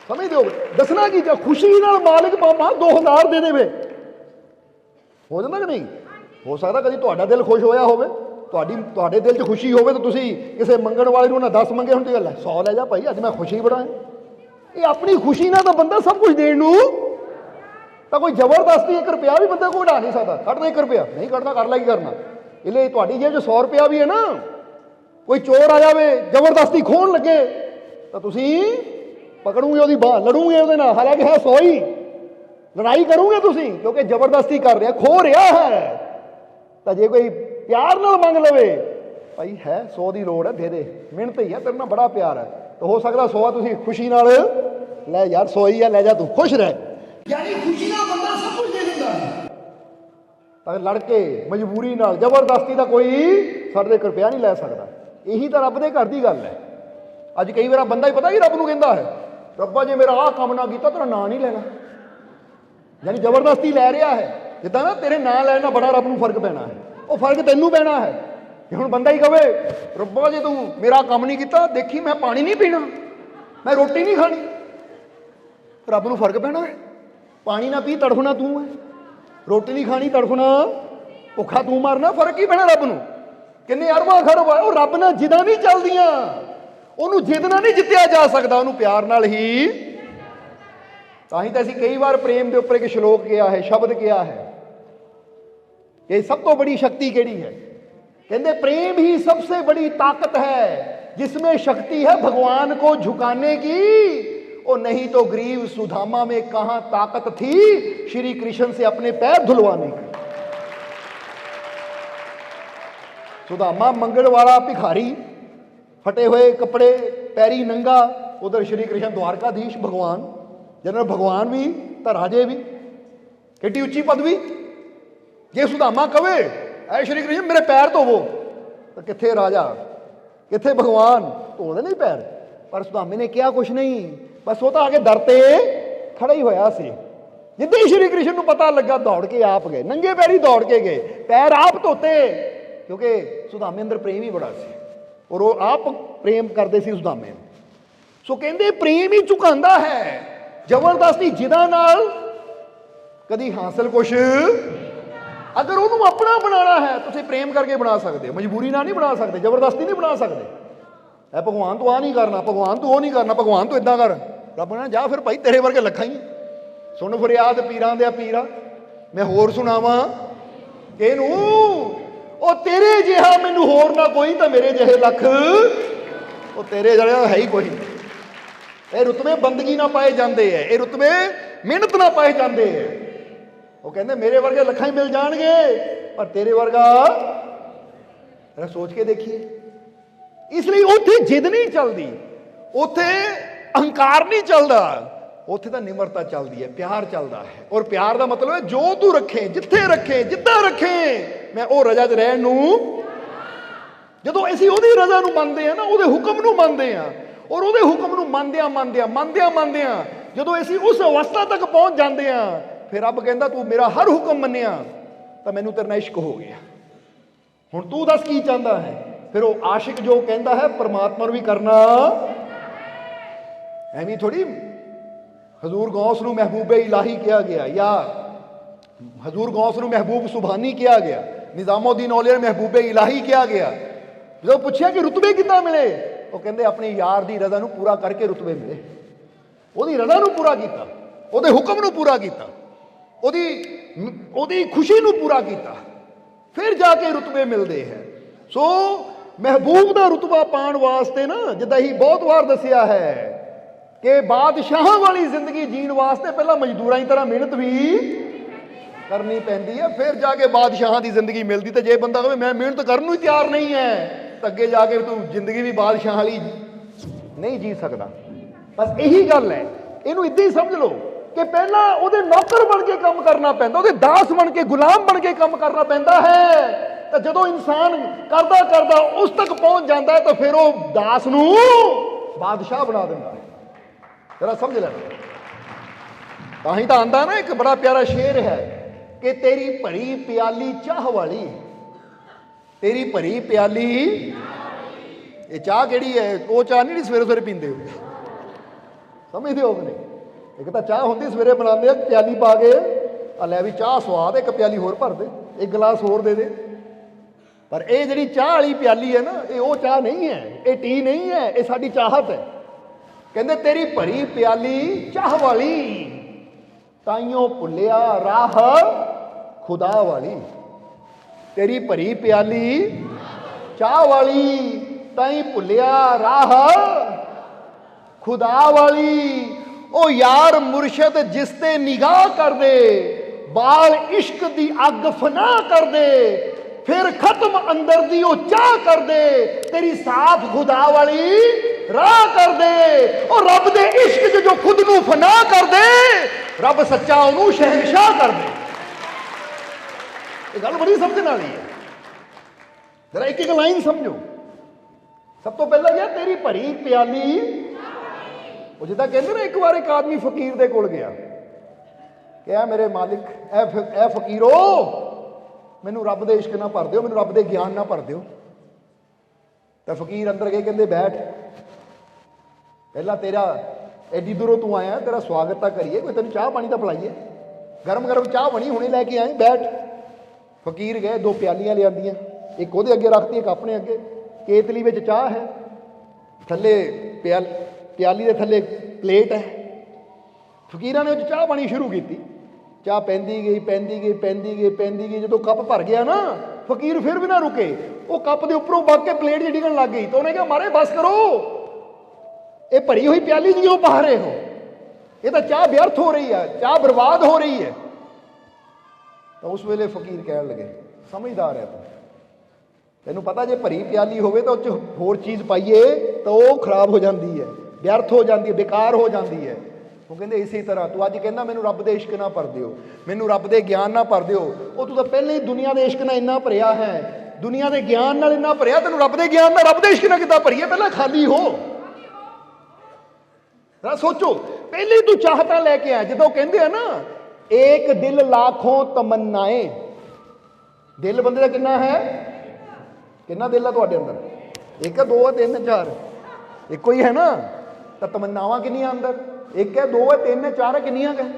ਸਮਝਦੇ ਹੋ? ਦੱਸਣਾ ਕੀ ਜਾਂ ਖੁਸ਼ੀ ਨਾਲ ਮਾਲਕ ਮਾਮਾ 2000 ਦੇ ਦੇਵੇ। ਹੋ ਜਾਂਦਾ ਕਿ ਨਹੀਂ? ਹੋ ਸਕਦਾ ਕਦੀ ਤੁਹਾਡਾ ਦਿਲ ਖੁਸ਼ ਹੋਇਆ ਹੋਵੇ। ਤੁਹਾਡੀ, ਤੁਹਾਡੇ ਦਿਲ 'ਚ ਖੁਸ਼ੀ ਹੋਵੇ ਤਾਂ ਤੁਸੀਂ ਕਿਸੇ ਮੰਗਣ ਵਾਲੇ ਨੂੰ ਨਾ 10 ਮੰਗੇ ਹੁਣ ਤੇ ਗੱਲ ਹੈ। 100 ਲੈ ਜਾ ਭਾਈ, ਅੱਜ ਮੈਂ ਖੁਸ਼ੀ ਬੜਾ ਇਹ ਆਪਣੀ ਖੁਸ਼ੀ ਨਾਲ ਤਾਂ ਬੰਦਾ ਸਭ ਕੁਝ ਦੇਣ ਨੂੰ ਤਾਂ ਕੋਈ ਜ਼ਬਰਦਸਤੀ 1 ਰੁਪਿਆ ਵੀ ਬੰਦੇ ਕੋਈ ਉਡਾ ਨਹੀਂ ਸਕਦਾ। ਕੱਢ ਦੇ 1 ਰੁਪਿਆ। ਨਹੀਂ ਕੱਢਦਾ, ਕਰ ਲੈ ਕੀ ਕਰਨਾ। ਇਹ ਲਈ ਤੁਹਾਡੀ ਜੇਬ 'ਚ 100 ਰੁਪਿਆ ਵੀ ਹੈ ਨਾ। ਕੋਈ ਚੋਰ ਆ ਜਾਵੇ, ਜ਼ਬਰਦਸਤੀ ਖੋਣ ਲੱਗੇ, ਤਾਂ ਤੁਸੀਂ ਪਕੜੂਗੇ ਉਹਦੀ ਬਾਹ, ਲੜੂਗੇ ਉਹਦੇ ਨਾਲ। ਹਾਲਾਂਕਿ ਹੈ 100 ਹੀ। ਲੜਾਈ ਕਰੋਗੇ ਤੁਸੀਂ, ਕਿਉਂਕਿ ਜ਼ਬਰਦਸਤੀ ਕਰ ਰਿਹਾ ਖੋ ਰਿਹਾ ਹੈ। ਤਾਂ ਜੇ ਕੋਈ ਪਿਆਰ ਨਾਲ ਮੰਗ ਲਵੇ, ਭਾਈ ਹੈ 100 ਦੀ ਲੋੜ ਹੈ, ਦੇ ਦੇ। ਮਿਹਨਤ ਹੀ ਹੈ, ਤੇਰੇ ਨਾਲ ਬੜਾ ਪਿਆਰ ਹੈ। ਤਾਂ ਹੋ ਸਕਦਾ 100 ਤੁਸੀਂ ਖੁਸ਼ੀ ਨਾਲ ਲੈ ਯਾਰ 100 ਹੀ ਹੈ ਲੈ ਜਾ ਤੂੰ। ਖੁਸ਼ ਰਹਿ ਯਾਨੀ ਖੁਸ਼ੀ ਨਾਲ ਬੰਦਾ ਸਭ ਕੁਝ ਦੇ ਦਿੰਦਾ ਤਾਂ ਲੜ ਕੇ ਮਜਬੂਰੀ ਨਾਲ, ਜ਼ਬਰਦਸਤੀ ਦਾ ਕੋਈ ਸਾਡੇ ਤੋਂ ਰੁਪਿਆ ਨਹੀਂ ਲੈ ਸਕਦਾ। ਇਹੀ ਤਾਂ ਰੱਬ ਦੇ ਘਰ ਦੀ ਗੱਲ ਹੈ। ਅੱਜ ਕਈ ਵਾਰ ਬੰਦਾ ਹੀ ਪਤਾ ਹੀ ਰੱਬ ਨੂੰ ਕਹਿੰਦਾ ਹੈ, ਰੱਬਾ ਜੇ ਮੇਰਾ ਆਹ ਕੰਮ ਨਾ ਕੀਤਾ ਤੇਰਾ ਨਾਂ ਨਹੀਂ ਲੈਣਾ। ਯਾਨੀ ਜ਼ਬਰਦਸਤੀ ਲੈ ਰਿਹਾ ਹੈ। ਜਿੱਦਾਂ ਨਾ ਤੇਰੇ ਨਾਂ ਲੈਣ ਨਾਲ ਬੜਾ ਰੱਬ ਨੂੰ ਫ਼ਰਕ ਪੈਣਾ ਹੈ। ਉਹ ਫ਼ਰਕ ਤੈਨੂੰ ਪੈਣਾ ਹੈ। ਜੇ ਹੁਣ ਬੰਦਾ ਹੀ ਕਵੇ, ਰੱਬਾ ਜੇ ਤੂੰ ਮੇਰਾ ਕੰਮ ਨਹੀਂ ਕੀਤਾ, ਦੇਖੀ ਮੈਂ ਪਾਣੀ ਨਹੀਂ ਪੀਣਾ, ਮੈਂ ਰੋਟੀ ਨਹੀਂ ਖਾਣੀ। ਰੱਬ ਨੂੰ ਫ਼ਰਕ ਪੈਣਾ ਹੈ। ਪਾਣੀ ਨਾ ਪੀ, ਤੜਫਣਾ ਤੂੰ ਹੈ। ਰੋਟੀ ਨਹੀਂ ਖਾਣੀ ਤੜਫਣਾ ਭੁੱਖਾ ਤੂੰ ਮਰਨਾ, ਫ਼ਰਕ ਹੀ ਪੈਣਾ ਰੱਬ ਨੂੰ? ਕਿੰਨੇ ਅਰਬਾਂ ਖਰਬ ਉਹ ਰੱਬ ਨਾਲ ਜਿਦਾਂ ਨਹੀਂ ਚੱਲਦੀਆਂ। ਉਹਨੂੰ ਜਿੱਦ ਨਹੀਂ ਜਿੱਤਿਆ ਜਾ ਸਕਦਾ, ਉਹਨੂੰ ਪਿਆਰ ਨਾਲ ਹੀ। ਤਾਂ ਹੀ ਤਾਂ ਅਸੀਂ ਕਈ ਵਾਰ ਪ੍ਰੇਮ ਦੇ ਉੱਪਰ ਇੱਕ ਸ਼ਲੋਕ ਕਿਹਾ ਹੈ, ਸ਼ਬਦ ਕਿਹਾ ਹੈ। ਇਹ ਸਭ ਤੋਂ ਵੱਡੀ ਸ਼ਕਤੀ ਕਿਹੜੀ ਹੈ? ਕਹਿੰਦੇ ਪ੍ਰੇਮ ਹੀ ਸਭ ਤੋਂ ਵੱਡੀ ਤਾਕਤ ਹੈ, ਜਿਸ ਵਿੱਚ ਸ਼ਕਤੀ ਹੈ ਭਗਵਾਨ ਕੋ ਝੁਕਾਨੇ ਕੀ। और नहीं तो ग्रीव सुधामा में कहा ताकत थी श्री कृष्ण से अपने पैर धुलवाने की। सुधामा मंगलवाड़ा भिखारी, फटे हुए कपड़े, पैरी नंगा, उधर श्री कृष्ण द्वारकाधीश भगवान, जनरल भगवान भी, तराजे भी, केटी उच्ची पदवी। ये सुधामा कवे, ऐ श्री कृष्ण, मेरे पैर तो वो तो कितने राजा कितने भगवान, तोड़े नहीं पैर? पर सुधामे ने क्या कुछ नहीं। ਬਸ ਉਹ ਤਾਂ ਆ ਕੇ ਦਰ ਤੇ ਖੜਾ ਹੀ ਹੋਇਆ ਸੀ। ਜਿੱਦਾਂ ਹੀ ਸ਼੍ਰੀ ਕ੍ਰਿਸ਼ਨ ਨੂੰ ਪਤਾ ਲੱਗਾ, ਦੌੜ ਕੇ ਆਪ ਗਏ। ਨੰਗੇ ਪੈਰੀ ਦੌੜ ਕੇ ਗਏ। ਪੈਰ ਆਪ ਧੋਤੇ, ਕਿਉਂਕਿ ਸੁਦਾਮੇ ਅੰਦਰ ਪ੍ਰੇਮ ਹੀ ਬੜਾ ਸੀ। ਔਰ ਉਹ ਆਪ ਪ੍ਰੇਮ ਕਰਦੇ ਸੀ ਸੁਦਾਮੇ ਨੂੰ। ਸੋ ਕਹਿੰਦੇ, ਪ੍ਰੇਮ ਹੀ ਝੁਕਾਉਂਦਾ ਹੈ। ਜ਼ਬਰਦਸਤੀ ਜਿਹਦਾ ਨਾਲ ਕਦੀ ਹਾਸਲ ਕੁਛ ਅਗਰ ਉਹਨੂੰ ਆਪਣਾ ਬਣਾਉਣਾ ਹੈ, ਤੁਸੀਂ ਪ੍ਰੇਮ ਕਰਕੇ ਬਣਾ ਸਕਦੇ ਹੋ। ਮਜਬੂਰੀ ਨਾਲ ਨਹੀਂ ਬਣਾ ਸਕਦੇ, ਜ਼ਬਰਦਸਤੀ ਨਹੀਂ ਬਣਾ ਸਕਦੇ। ਐ ਭਗਵਾਨ ਤੂੰ ਆ ਨਹੀਂ ਕਰਨਾ, ਭਗਵਾਨ ਤੂੰ ਉਹ ਨਹੀਂ ਕਰਨਾ, ਭਗਵਾਨ ਤੂੰ ਇਦਾਂ ਕਰ। ਰੱਬ ਨੇ ਜਾ ਫਿਰ ਭਾਈ ਤੇਰੇ ਵਰਗੇ ਲੱਖਾਂ ਹੀ। ਸੁਣ ਫਰਿਆਦ ਪੀਰਾਂ ਦੇ ਪੀਰਾ। ਮੈਂ ਹੋਰ ਸੁਣਾਵਾਂ, ਇਹਨੂੰ, ਉਹ ਤੇਰੇ ਜਿਹਾ ਮੈਨੂੰ ਹੋਰ ਨਾ ਕੋਈ ਤਾਂ ਮੇਰੇ ਜਿਹੇ ਲੱਖ। ਉਹ ਤੇਰੇ ਜਿਹੜਾ ਹੈ ਹੀ ਕੋਈ। ਇਹ ਰੁਤਬੇ ਬੰਦਗੀ ਨਾ ਪਾਏ ਜਾਂਦੇ ਐ, ਇਹ ਰੁਤਬੇ ਮਿਹਨਤ ਨਾ ਪਾਏ ਜਾਂਦੇ ਐ। ਉਹ ਕਹਿੰਦੇ ਮੇਰੇ ਵਰਗੇ ਲੱਖਾਂ ਹੀ ਮਿਲ ਜਾਣਗੇ, ਪਰ ਤੇਰੇ ਵਰਗਾ, ਜਰਾ ਸੋਚ ਕੇ ਦੇਖੀਏ। ਇਸ ਲਈ ਉੱਥੇ ਜਿੱਦ ਨਹੀਂ ਚੱਲਦੀ। ਉੱਥੇ ਅਹੰਕਾਰ ਨਹੀਂ ਚੱਲਦਾ। ਉੱਥੇ ਤਾਂ ਨਿਮਰਤਾ ਚੱਲਦੀ ਹੈ, ਪਿਆਰ ਚੱਲਦਾ ਹੈ। ਔਰ ਪਿਆਰ ਦਾ ਮਤਲਬ ਹੈ, ਜੋ ਤੂੰ ਰੱਖੇ, ਜਿੱਥੇ ਰੱਖੇ, ਜਿੱਦਾਂ ਰੱਖੇ, ਮੈਂ ਉਹ ਰਜਾ 'ਚ ਰਹਿਣ ਨੂੰ ਜਦੋਂ ਅਸੀਂ ਉਹਦੀ ਰਜ਼ਾ ਨੂੰ ਮੰਨਦੇ ਆ ਨਾ, ਉਹਦੇ ਹੁਕਮ ਨੂੰ ਮੰਨਦੇ ਆ ਔਰ ਉਹਦੇ ਹੁਕਮ ਨੂੰ ਮੰਨਦਿਆਂ ਮੰਨਦਿਆਂ ਮੰਨਦਿਆਂ ਮੰਨਦਿਆਂ, ਜਦੋਂ ਅਸੀਂ ਉਸ ਅਵਸਥਾ ਤੱਕ ਪਹੁੰਚ ਜਾਂਦੇ ਆ ਫਿਰ ਰੱਬ ਕਹਿੰਦਾ, ਤੂੰ ਮੇਰਾ ਹਰ ਹੁਕਮ ਮੰਨਿਆ, ਤਾਂ ਮੈਨੂੰ ਤੇਰੇ ਨਾਲ ਇਸ਼ਕ ਹੋ ਗਿਆ। ਹੁਣ ਤੂੰ ਦੱਸ ਕੀ ਚਾਹੁੰਦਾ ਹੈ? ਫਿਰ ਉਹ ਆਸ਼ਿਕ ਜੋ ਕਹਿੰਦਾ ਹੈ, ਪਰਮਾਤਮਾ ਨੂੰ ਵੀ ਕਰਨਾ। ਐਵੇਂ ਥੋੜੀ ਹਜ਼ੂਰ ਗੌਸ ਨੂੰ ਮਹਿਬੂਬੇ ਇਲਾਹੀ ਕਿਹਾ ਗਿਆ ਜਾਂ ਹਜ਼ੂਰ ਗੌਸ ਨੂੰ ਮਹਿਬੂਬ ਸੁਭਾਨੀ ਕਿਹਾ ਗਿਆ ਨਿਜ਼ਾਮਉਦੀਨ ਔਲੀਆ ਨੂੰ ਮਹਿਬੂਬੇ ਇਲਾਹੀ ਕਿਹਾ ਗਿਆ। ਜਦੋਂ ਪੁੱਛਿਆ ਕਿ ਰੁਤਬੇ ਕਿੱਦਾਂ ਮਿਲੇ, ਉਹ ਕਹਿੰਦੇ ਆਪਣੇ ਯਾਰ ਦੀ ਰਜ਼ਾ ਨੂੰ ਪੂਰਾ ਕਰਕੇ ਰੁਤਬੇ ਮਿਲੇ। ਉਹਦੀ ਰਜ਼ਾ ਨੂੰ ਪੂਰਾ ਕੀਤਾ, ਉਹਦੇ ਹੁਕਮ ਨੂੰ ਪੂਰਾ ਕੀਤਾ, ਉਹਦੀ ਉਹਦੀ ਖੁਸ਼ੀ ਨੂੰ ਪੂਰਾ ਕੀਤਾ, ਫਿਰ ਜਾ ਕੇ ਰੁਤਬੇ ਮਿਲਦੇ ਹੈ। ਸੋ ਮਹਿਬੂਬ ਦਾ ਰੁਤਬਾ ਪਾਉਣ ਵਾਸਤੇ ਨਾ, ਜਿੱਦਾਂ ਹੀ ਬਹੁਤ ਵਾਰ ਦੱਸਿਆ ਹੈ ਕਿ ਬਾਦਸ਼ਾਹਾਂ ਵਾਲੀ ਜ਼ਿੰਦਗੀ ਜੀਣ ਵਾਸਤੇ ਪਹਿਲਾਂ ਮਜ਼ਦੂਰਾਂ ਦੀ ਤਰ੍ਹਾਂ ਮਿਹਨਤ ਵੀ ਕਰਨੀ ਪੈਂਦੀ ਹੈ ਫਿਰ ਜਾ ਕੇ ਬਾਦਸ਼ਾਹਾਂ ਦੀ ਜ਼ਿੰਦਗੀ ਮਿਲਦੀ ਤੇ ਜੇ ਬੰਦਾ ਕਹੇ, ਮੈਂ ਮਿਹਨਤ ਕਰਨ ਨੂੰ ਹੀ ਤਿਆਰ ਨਹੀਂ ਹੈ ਤਾਂ ਅੱਗੇ ਜਾ ਕੇ ਤੂੰ ਜ਼ਿੰਦਗੀ ਵੀ ਬਾਦਸ਼ਾਹ ਵਾਲੀ ਨਹੀਂ ਜੀ ਸਕਦਾ। ਬਸ ਇਹੀ ਗੱਲ ਹੈ ਇਹਨੂੰ ਇਦਾਂ ਹੀ ਸਮਝ ਲਓ ਕਿ ਪਹਿਲਾਂ ਉਹਦੇ ਨੌਕਰ ਬਣ ਕੇ ਕੰਮ ਕਰਨਾ ਪੈਂਦਾ, ਉਹਦੇ ਦਾਸ ਬਣ ਕੇ, ਗੁਲਾਮ ਬਣ ਕੇ ਕੰਮ ਕਰਨਾ ਪੈਂਦਾ ਹੈ। ਤਾਂ ਜਦੋਂ ਇਨਸਾਨ ਕਰਦਾ ਕਰਦਾ ਉਸ ਤੱਕ ਪਹੁੰਚ ਜਾਂਦਾ ਹੈ ਤਾਂ ਫਿਰ ਉਹ ਦਾਸ ਨੂੰ ਬਾਦਸ਼ਾਹ ਬਣਾ ਦਿੰਦਾ ਹੈ। ਜਰਾ ਸਮਝ ਲੈਣਾ ਤਾਂ ਹੀ ਤਾਂ ਆਂਦਾ ਨਾ, ਇੱਕ ਬੜਾ ਪਿਆਰਾ ਸ਼ੇਰ ਹੈ ਕਿ ਤੇਰੀ ਭਰੀ ਪਿਆਲੀ ਚਾਹ ਵਾਲੀ ਤੇਰੀ ਭਰੀ ਪਿਆਲੀ ਇਹ ਚਾਹ ਕਿਹੜੀ ਹੈ? ਉਹ ਚਾਹ ਨਹੀਂ ਜਿਹੜੀ ਸਵੇਰੇ ਸਵੇਰੇ ਪੀਂਦੇ ਹੋ। ਸਮਝਦੇ ਹੋ ਕਿ ਨਹੀਂ? ਇੱਕ ਤਾਂ ਚਾਹ ਹੁੰਦੀ ਸਵੇਰੇ ਬਣਾਉਂਦੇ ਆ, ਪਿਆਲੀ ਪਾ ਕੇ। ਆ ਲੈ ਵੀ ਚਾਹ ਸਵਾਦ ਇੱਕ ਪਿਆਲੀ ਹੋਰ ਭਰ ਦੇ, ਇੱਕ ਗਲਾਸ ਹੋਰ ਦੇ ਦੇ। ਪਰ ਇਹ ਜਿਹੜੀ ਚਾਹ ਵਾਲੀ ਪਿਆਲੀ ਹੈ ਨਾ, ਇਹ ਉਹ ਚਾਹ ਨਹੀਂ ਹੈ, ਇਹ ਟੀ ਨਹੀਂ ਹੈ, ਇਹ ਸਾਡੀ ਚਾਹਤ ਹੈ। ਕਹਿੰਦੇ, ਤੇਰੀ ਭਰੀ ਪਿਆਲੀ ਚਾਹ ਵਾਲੀ, ਤਾਈਓ ਭੁੱਲਿਆ ਰਾਹ ਖੁਦਾ ਵਾਲੀ। ਤੇਰੀ ਭਰੀ ਪਿਆਲੀ ਚਾਹ ਵਾਲੀ, ਤਾਈ ਭੁੱਲਿਆ ਰਾਹ ਖੁਦਾ ਵਾਲੀ। ਉਹ ਯਾਰ ਮੁਰਸ਼ਦ, ਜਿਸ ਤੇ ਨਿਗਾਹ ਕਰਦੇ ਬਾਲ ਇਸ਼ਕ ਦੀ ਅੱਗ ਫਨਾ ਕਰਦੇ ਫਿਰ ਖਤਮ ਅੰਦਰ ਦੀ ਉਹ ਚਾਹ ਕਰਦੇ ਤੇਰੀ ਸਾਫ਼ ਖੁਦਾ ਵਾਲੀ ਰਾਹ ਕਰਦੇ ਉਹ ਰੱਬ ਦੇ ਇਸ਼ਕ 'ਚ ਜੋ ਖੁਦ ਨੂੰ ਫਨਾ ਕਰਦੇ ਰੱਬ ਸੱਚਾ ਉਹਨੂੰ ਸ਼ਹਿਨशाह ਕਰਦੇ ਇਹ ਗੱਲ ਬੜੀ ਸਮਝਣ ਵਾਲੀ ਹੈ। ਜਰਾ ਇੱਕ ਇੱਕ ਲਾਈਨ ਸਮਝੋ। ਸਭ ਤੋਂ ਪਹਿਲਾਂ ਇਹ ਤੇਰੀ ਭਰੀ ਪਿਆਲੀ। ਉਹ ਜਿੱਦਾਂ ਕਹਿੰਦੇ ਨਾ, ਇੱਕ ਵਾਰ ਇੱਕ ਆਦਮੀ ਫਕੀਰ ਦੇ ਕੋਲ ਗਿਆ। ਕਿਹਾ, ਮੇਰੇ ਮਾਲਿਕ, ਐ ਐ ਫਕੀਰੋ ਮੈਨੂੰ ਰੱਬ ਦੇ ਇਸ਼ਕ ਨਾਲ ਭਰ ਦਿਓ, ਮੈਨੂੰ ਰੱਬ ਦੇ ਗਿਆਨ ਨਾਲ ਭਰ ਦਿਓ। ਤਾਂ ਫਕੀਰ ਅੰਦਰ ਗਏ, ਕਹਿੰਦੇ ਬੈਠ। ਪਹਿਲਾਂ ਤੇਰਾ ਐਡੀ ਦੂਰੋਂ ਤੂੰ ਆਇਆ, ਤੇਰਾ ਸਵਾਗਤ ਤਾਂ ਕਰੀਏ, ਕੋਈ ਤੈਨੂੰ ਚਾਹ ਪਾਣੀ ਤਾਂ ਪਿਲਾਈਏ। ਗਰਮ ਗਰਮ ਚਾਹ ਬਣੀ, ਹੁਣੇ ਲੈ ਕੇ ਆਏ, ਬੈਠ। ਫਕੀਰ ਗਏ, ਦੋ ਪਿਆਲੀਆਂ ਲਿਆਂਦੀਆਂ, ਇੱਕ ਉਹਦੇ ਅੱਗੇ ਰੱਖਤੀ, ਇੱਕ ਆਪਣੇ ਅੱਗੇ। ਕੇਤਲੀ ਵਿੱਚ ਚਾਹ ਹੈ। ਥੱਲੇ ਪਿਆਲ, ਪਿਆਲੀ ਦੇ ਥੱਲੇ ਪਲੇਟ ਹੈ। ਫਕੀਰਾਂ ਨੇ ਉਹ ਚਾਹ ਪਾਣੀ ਸ਼ੁਰੂ ਕੀਤੀ। ਚਾਹ ਪੈਂਦੀ ਗਈ ਪੈਂਦੀ ਗਈ ਪੈਂਦੀ ਗਈ ਪੈਂਦੀ ਗਈ, ਜਦੋਂ ਕੱਪ ਭਰ ਗਿਆ ਨਾ, ਫਕੀਰ ਫਿਰ ਵੀ ਨਾ ਰੁਕੇ। ਉਹ ਕੱਪ ਦੇ ਉੱਪਰੋਂ ਵਗ ਕੇ ਪਲੇਟ ਜਿਹੜੀ ਡਿੱਗਣ ਲੱਗ ਗਈ ਤਾਂ ਉਹਨੇ ਕਿਹਾ, ਮਾਰੇ, ਬਸ ਕਰੋ। ਇਹ ਭਰੀ ਹੋਈ ਪਿਆਲੀ ਜੀ ਪਾ ਰਹੇ ਹੋ ਇਹ ਤਾਂ ਚਾਹ ਵਿਅਰਥ ਹੋ ਰਹੀ ਹੈ ਚਾਹ ਬਰਬਾਦ ਹੋ ਰਹੀ ਹੈ। ਤਾਂ ਉਸ ਵੇਲੇ ਫਕੀਰ ਕਹਿਣ ਲੱਗੇ, ਸਮਝਦਾਰ ਹੈ ਤੂੰ। ਤੈਨੂੰ ਪਤਾ ਜੇ ਭਰੀ ਪਿਆਲੀ ਹੋਵੇ ਤਾਂ ਉਹ ਚ ਹੋਰ ਚੀਜ਼ ਪਾਈਏ ਤਾਂ ਉਹ ਖਰਾਬ ਹੋ ਜਾਂਦੀ ਹੈ, ਵਿਅਰਥ ਹੋ ਜਾਂਦੀ ਹੈ, ਬੇਕਾਰ ਹੋ ਜਾਂਦੀ ਹੈ। ਉਹ ਕਹਿੰਦੇ ਇਸੇ ਤਰ੍ਹਾਂ, ਤੂੰ ਅੱਜ ਕਹਿੰਦਾ ਮੈਨੂੰ ਰੱਬ ਦੇ ਇਸ਼ਕ ਨਾਲ ਭਰ ਦਿਓ, ਮੈਨੂੰ ਰੱਬ ਦੇ ਗਿਆਨ ਨਾਲ ਭਰ ਦਿਓ। ਉਹ ਤੂੰ ਤਾਂ ਪਹਿਲਾਂ ਹੀ ਦੁਨੀਆ ਦੇ ਇਸ਼ਕ ਨਾਲ ਇੰਨਾ ਭਰਿਆ ਹੈ, ਦੁਨੀਆ ਦੇ ਗਿਆਨ ਨਾਲ ਇੰਨਾ ਭਰਿਆ, ਤੈਨੂੰ ਰੱਬ ਦੇ ਗਿਆਨ ਨਾਲ, ਰੱਬ ਦੇ ਇਸ਼ਕ ਨਾਲ ਕਿੱਦਾਂ ਭਰੀਏ? ਪਹਿਲਾਂ ਖਾਲੀ ਹੋ। ਨਾ ਸੋਚੋ, ਪਹਿਲੇ ਤੂੰ ਚਾਹਤਾਂ ਲੈ ਕੇ ਆ ਜਦੋਂ ਕਹਿੰਦੇ ਆ ਨਾ, ਏਕ ਦਿਲ ਲੱਖੋਂ ਤਮੰਨਾਏ। ਦਿਲ ਬੰਦੇ ਦਾ ਕਿੰਨਾ ਹੈ? ਕਿੰਨਾ ਦਿਲ ਆ ਤੁਹਾਡੇ ਅੰਦਰ? ਇੱਕ, ਦੋ, ਤਿੰਨ, ਚਾਰ। ਇੱਕੋ ਹੀ ਹੈ ਨਾ? ਤਾਂ ਤਮੰਨਾਵਾਂ ਕਿੰਨੀਆਂ ਅੰਦਰ? ਇੱਕ ਹੈ ਦੋ ਹੈ ਤਿੰਨ ਹੈ ਚਾਰ ਹੈ ਕਿੰਨੀਆਂ ਹੈ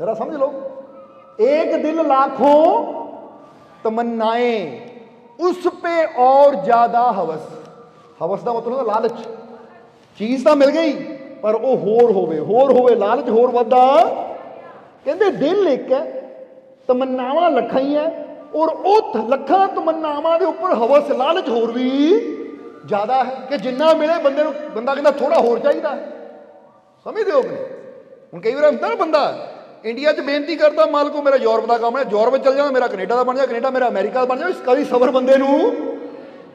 ਜਰਾ ਸਮਝ ਲਓ एक दिल लाखों तमन्नाएं उस पे और ज्यादा हवस ਹਵਸ ਦਾ ਮਤਲਬ ਹੁੰਦਾ ਲਾਲਚ ਚੀਜ਼ ਤਾਂ ਮਿਲ ਗਈ ਪਰ ਉਹ ਹੋਰ ਹੋਵੇ ਹੋਰ ਹੋਵੇ ਲਾਲਚ ਹੋਰ ਵੱਧਦਾ ਕਹਿੰਦੇ ਦਿਲ ਇੱਕ ਹੈ ਤਮੰਨਾਵਾਂ ਲੱਖਾਂ ਹੀ ਹੈ ਔਰ ਉਹ ਤ- ਲੱਖਾਂ ਤਮੰਨਾਵਾਂ ਦੇ ਉੱਪਰ ਹਵਸ ਲਾਲਚ ਹੋਰ ਵੀ ਜ਼ਿਆਦਾ ਹੈ ਕਿ ਜਿੰਨਾ ਮਿਲੇ ਬੰਦੇ ਨੂੰ ਬੰਦਾ ਕਹਿੰਦਾ ਥੋੜਾ ਹੋਰ ਚਾਹੀਦਾ ਹੈ ਸਮਝਦੇ ਹੋ ਕਿ ਨਹੀਂ? ਹੁਣ ਕਈ ਵਾਰ ਹੁੰਦਾ ਨਾ ਬੰਦਾ ਇੰਡੀਆ 'ਚ ਬੇਨਤੀ ਕਰਦਾ, ਮਾਲਕੋ ਮੇਰਾ ਯੂਰਪ ਦਾ ਕੰਮ ਹੈ, ਯੂਰਪ ਚੱਲ ਜਾਣਾ ਮੇਰਾ ਕੈਨੇਡਾ ਦਾ ਬਣ ਜਾ, ਕੈਨੇਡਾ ਮੇਰਾ ਅਮਰੀਕਾ ਦਾ ਬਣ ਜਾ, ਇਸ ਕਦੀ ਸਬਰ ਬੰਦੇ ਨੂੰ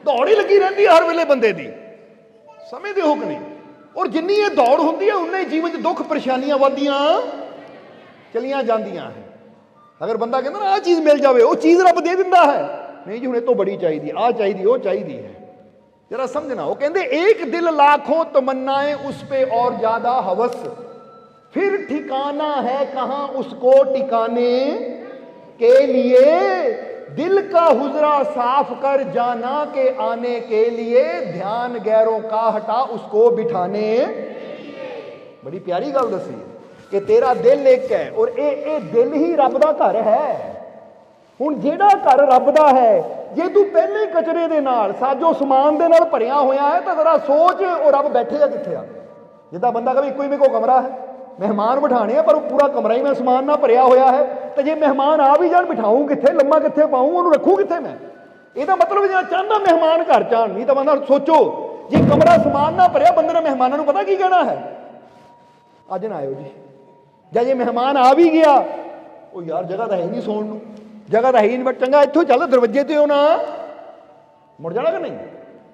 ਦੌੜ ਹੀ ਲੱਗੀ ਰਹਿੰਦੀ ਹਰ ਵੇਲੇ ਬੰਦੇ ਦੀ। ਸਮਝਦੇ ਹੋ ਕਿ ਨਹੀਂ? ਔਰ ਜਿੰਨੀ ਇਹ ਦੌੜ ਹੁੰਦੀ ਹੈ ਉਨੇ ਜੀਵਨ 'ਚ ਦੁੱਖ, ਪਰੇਸ਼ਾਨੀਆਂ ਵੱਧਦੀਆਂ, ਚਲੀਆਂ ਜਾਂਦੀਆਂ ਹੈ ਅਗਰ ਬੰਦਾ ਕਹਿੰਦਾ ਨਾ, ਆਹ ਚੀਜ਼ ਮਿਲ ਜਾਵੇ, ਉਹ ਚੀਜ਼ ਰੱਬ ਦੇ ਦਿੰਦਾ ਹੈ। ਨਹੀਂ ਜੀ, ਹੁਣ ਇਹ ਤੋਂ ਬੜੀ ਚਾਹੀਦੀ, ਆਹ ਚਾਹੀਦੀ, ਉਹ ਚਾਹੀਦੀ ਹੈ। जरा समझना वो कहते एक दिल लाखों तमन्नाएँ उस पे और ज़्यादा हवस। फिर ठिकाना है कहा उसको ठिकाने के लिए। दिल का हुजरा साफ़ कर जाना के आने के लिए। ध्यान गैरों का हटा उसको बिठाने बड़ी प्यारी गल दसी कि तेरा दिल एक है और ए, ए दिल ही रब का घर है। ਹੁਣ ਜਿਹੜਾ ਘਰ ਰੱਬ ਦਾ ਹੈ, ਜੇ ਤੂੰ ਪਹਿਲੇ ਕਚਰੇ ਦੇ ਨਾਲ ਸਾਜੋ ਸਮਾਨ ਦੇ ਨਾਲ ਭਰਿਆ ਹੋਇਆ ਹੈ, ਤਾਂ ਜ਼ਰਾ ਸੋਚ ਉਹ ਰੱਬ ਬੈਠੇਗਾ ਕਿੱਥੇ ਆ? ਜਿੱਦਾਂ ਬੰਦਾ ਕਹੇ ਇੱਕੋ ਹੀ ਮੇਰੇ ਕੋਲ ਕਮਰਾ ਹੈ, ਮਹਿਮਾਨ ਬਿਠਾਣੇ ਆ, ਪਰ ਉਹ ਪੂਰਾ ਕਮਰਾ ਹੀ ਮੈਂ ਸਮਾਨ ਨਾਲ ਭਰਿਆ ਹੋਇਆ ਹੈ, ਤੇ ਜੇ ਮਹਿਮਾਨ ਆ ਵੀ ਜਾਣ ਬਿਠਾਉਂ ਕਿੱਥੇ, ਲੰਮਾ ਕਿੱਥੇ ਪਾਉਂ ਉਹਨੂੰ ਰੱਖੂ ਕਿੱਥੇ ਮੈਂ? ਇਹਦਾ ਮਤਲਬ ਜਿਹੜਾ ਚਾਹੁੰਦਾ ਮਹਿਮਾਨ ਘਰ ਚਾਣ ਨਹੀਂ, ਤਾਂ ਬੰਦਾ ਸੋਚੋ, ਜੇ ਕਮਰਾ ਸਮਾਨ ਨਾਲ ਭਰਿਆ, ਬੰਦੇ ਨੇ ਮਹਿਮਾਨਾਂ ਨੂੰ ਪਤਾ ਕੀ ਕਹਿਣਾ ਹੈ? ਅੱਜ ਨਾ ਆਇਓ ਜੀ। ਜਾਂ ਜੇ ਮਹਿਮਾਨ ਆ ਵੀ ਗਿਆ, ਉਹ ਯਾਰ ਜਗ੍ਹਾ ਤਾਂ ਹੈ ਨਹੀਂ ਸੌਣ ਨੂੰ। ਜਗ੍ਹਾ ਤਾਂ ਹੈ ਨਹੀਂ, ਬਟ ਚੰਗਾ ਇੱਥੋਂ ਚੱਲ, ਦਰਵਾਜੇ ਤੇ ਹੋਣਾ ਮੁੜ ਜਾਣਾ ਕਿ ਨਹੀਂ?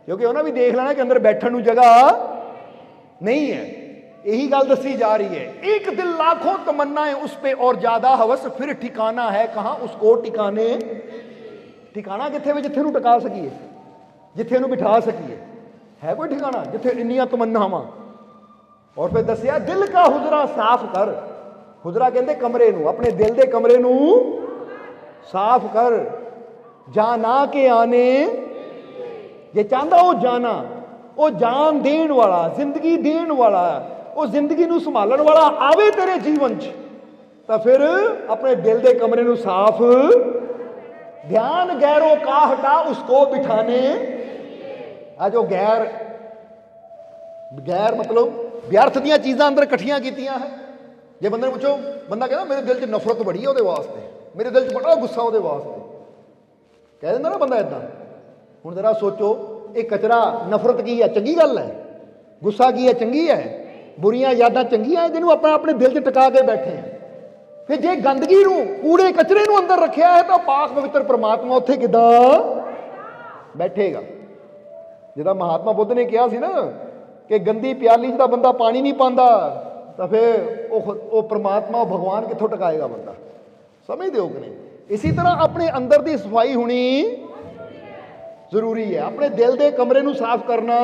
ਕਿਉਂਕਿ ਉਹਨਾਂ ਵੀ ਦੇਖ ਲੈਣਾ ਕਿ ਅੰਦਰ ਬੈਠਣ ਨੂੰ ਜਗ੍ਹਾ ਨਹੀਂ ਹੈ। ਇਹੀ ਗੱਲ ਦੱਸੀ ਜਾ ਰਹੀ ਹੈ। ਇੱਕ ਦਿਲ ਲੱਖੋਂ ਤਮੰਨਾ ਹੈ ਉਸ ਪੇ ਔਰ ਜ਼ਿਆਦਾ ਹਵਸ, ਫਿਰ ਠਿਕਾਣਾ ਹੈ ਕਹਾ? ਉਸ ਕੋ ਟਿਕਾਣੇ ਟਿਕਾਣਾ ਕਿੱਥੇ ਵੀ ਜਿੱਥੇ ਨੂੰ ਟਿਕਾ ਸਕੀਏ, ਜਿੱਥੇ ਨੂੰ ਬਿਠਾ ਸਕੀਏ। ਹੈ ਕੋਈ ਠਿਕਾਣਾ? ਜਿੱਥੇ ਇੰਨੀਆਂ ਤਮੰਨਾਵਾਂ। ਔਰ ਫਿਰ ਦੱਸਿਆ, ਦਿਲ ਕਾ ਹੁਜਰਾ ਸਾਫ਼ ਕਰ। ਹੁਜਰਾ ਕਹਿੰਦੇ ਕਮਰੇ ਨੂੰ, ਆਪਣੇ ਦਿਲ ਦੇ ਕਮਰੇ ਨੂੰ ਸਾਫ਼ ਕਰ। ਜਾਨਾ ਕੇ ਆਨੇ। ਜੇ ਚਾਹੁੰਦਾ ਉਹ ਜਾਣਾ, ਉਹ ਜਾਨ ਦੇਣ ਵਾਲਾ, ਜ਼ਿੰਦਗੀ ਦੇਣ ਵਾਲਾ, ਉਹ ਜ਼ਿੰਦਗੀ ਨੂੰ ਸੰਭਾਲਣ ਵਾਲਾ ਆਵੇ ਤੇਰੇ ਜੀਵਨ 'ਚ, ਤਾਂ ਫਿਰ ਆਪਣੇ ਦਿਲ ਦੇ ਕਮਰੇ ਨੂੰ ਸਾਫ਼। ਧਿਆਨ ਗੈਰੋਂ ਕਾ ਹਟਾ ਉਸਕੋ ਬਿਠਾਣੇ ਆ ਜੋ ਗੈਰ ਗੈਰ ਮਤਲਬ ਵਿਅਰਥ ਦੀਆਂ ਚੀਜ਼ਾਂ ਅੰਦਰ ਇਕੱਠੀਆਂ ਕੀਤੀਆਂ ਹੈ। ਜੇ ਬੰਦੇ ਨੂੰ ਪੁੱਛੋ, ਬੰਦਾ ਕਹਿੰਦਾ, ਮੇਰੇ ਦਿਲ 'ਚ ਨਫ਼ਰਤ ਬੜੀ ਹੈ ਉਹਦੇ ਵਾਸਤੇ। ਮੇਰੇ ਦਿਲ 'ਚ ਬੜਾ ਗੁੱਸਾ ਉਹਦੇ ਵਾਸਤੇ ਕਹਿ ਦਿੰਦਾ ਨਾ ਬੰਦਾ ਇਦਾਂ ਹੁਣ ਜ਼ਰਾ ਸੋਚੋ, ਇਹ ਕਚਰਾ ਨਫ਼ਰਤ ਕੀ ਹੈ? ਚੰਗੀ ਗੱਲ ਹੈ? ਗੁੱਸਾ ਕੀ ਹੈ? ਚੰਗੀ ਹੈ? ਬੁਰੀਆਂ ਯਾਦਾਂ ਚੰਗੀਆਂ ਜਿਹਨੂੰ ਆਪਾਂ ਆਪਣੇ ਦਿਲ 'ਚ ਟਿਕਾ ਕੇ ਬੈਠੇ ਹਾਂ। ਫਿਰ ਜੇ ਗੰਦਗੀ ਨੂੰ ਕੂੜੇ ਕਚਰੇ ਨੂੰ ਅੰਦਰ ਰੱਖਿਆ ਹੈ ਤਾਂ ਪਾਕ ਪਵਿੱਤਰ ਪ੍ਰਮਾਤਮਾ ਉੱਥੇ ਕਿਦਾਂ ਬੈਠੇਗਾ? ਜਿਹਦਾ ਮਹਾਤਮਾ ਬੁੱਧ ਨੇ ਕਿਹਾ ਸੀ ਨਾ ਕਿ ਗੰਦੀ ਪਿਆਲੀ 'ਚ ਤਾਂ ਬੰਦਾ ਪਾਣੀ ਨਹੀਂ ਪਾਉਂਦਾ, ਤਾਂ ਫਿਰ ਉਹ ਉਹ ਪ੍ਰਮਾਤਮਾ, ਉਹ ਭਗਵਾਨ ਕਿੱਥੋਂ ਟਿਕਾਏਗਾ ਬੰਦਾ? ਸਮਝਦੇ ਹੋ ਕਿ ਨਹੀਂ ਇਸੇ ਤਰ੍ਹਾਂ ਆਪਣੇ ਅੰਦਰ ਦੀ ਸਫਾਈ ਹੋਣੀ जरूरी है अपने दिल के कमरे ਨੂੰ साफ करना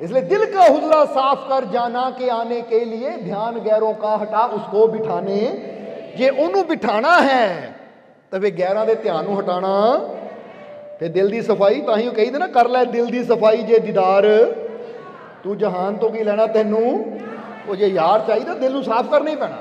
इसलिए दिल का हुजरा साफ कर जाना के आने के लिए ध्यान गैरों का हटा उसको बिठाने ਜੇ ਉਹਨੂੰ ਬਿਠਾਣਾ ਹੈ ਤਾਂ ਫੇ ਗੈਰਾਂ ਦੇ ਧਿਆਨ ਨੂੰ ਹਟਾਣਾ ਤੇ ਦਿਲ ਦੀ ਸਫਾਈ ਤਾਂ ਹੀ ਉਹ ਕਹੀਦੇ ਨਾ ਕਰ ਲੈ ਦਿਲ ਦੀ ਸਫਾਈ ਜੇ ਦੀਦਾਰ ਤੂੰ ਜਹਾਨ ਤੋਂ ਕੀ ਲੈਣਾ ਤੈਨੂੰ ਉਹ ਜੇ ਯਾਰ ਚਾਹੀਦਾ ਦਿਲ ਨੂੰ ਸਾਫ਼ ਕਰਨਾ ਹੀ ਪੈਣਾ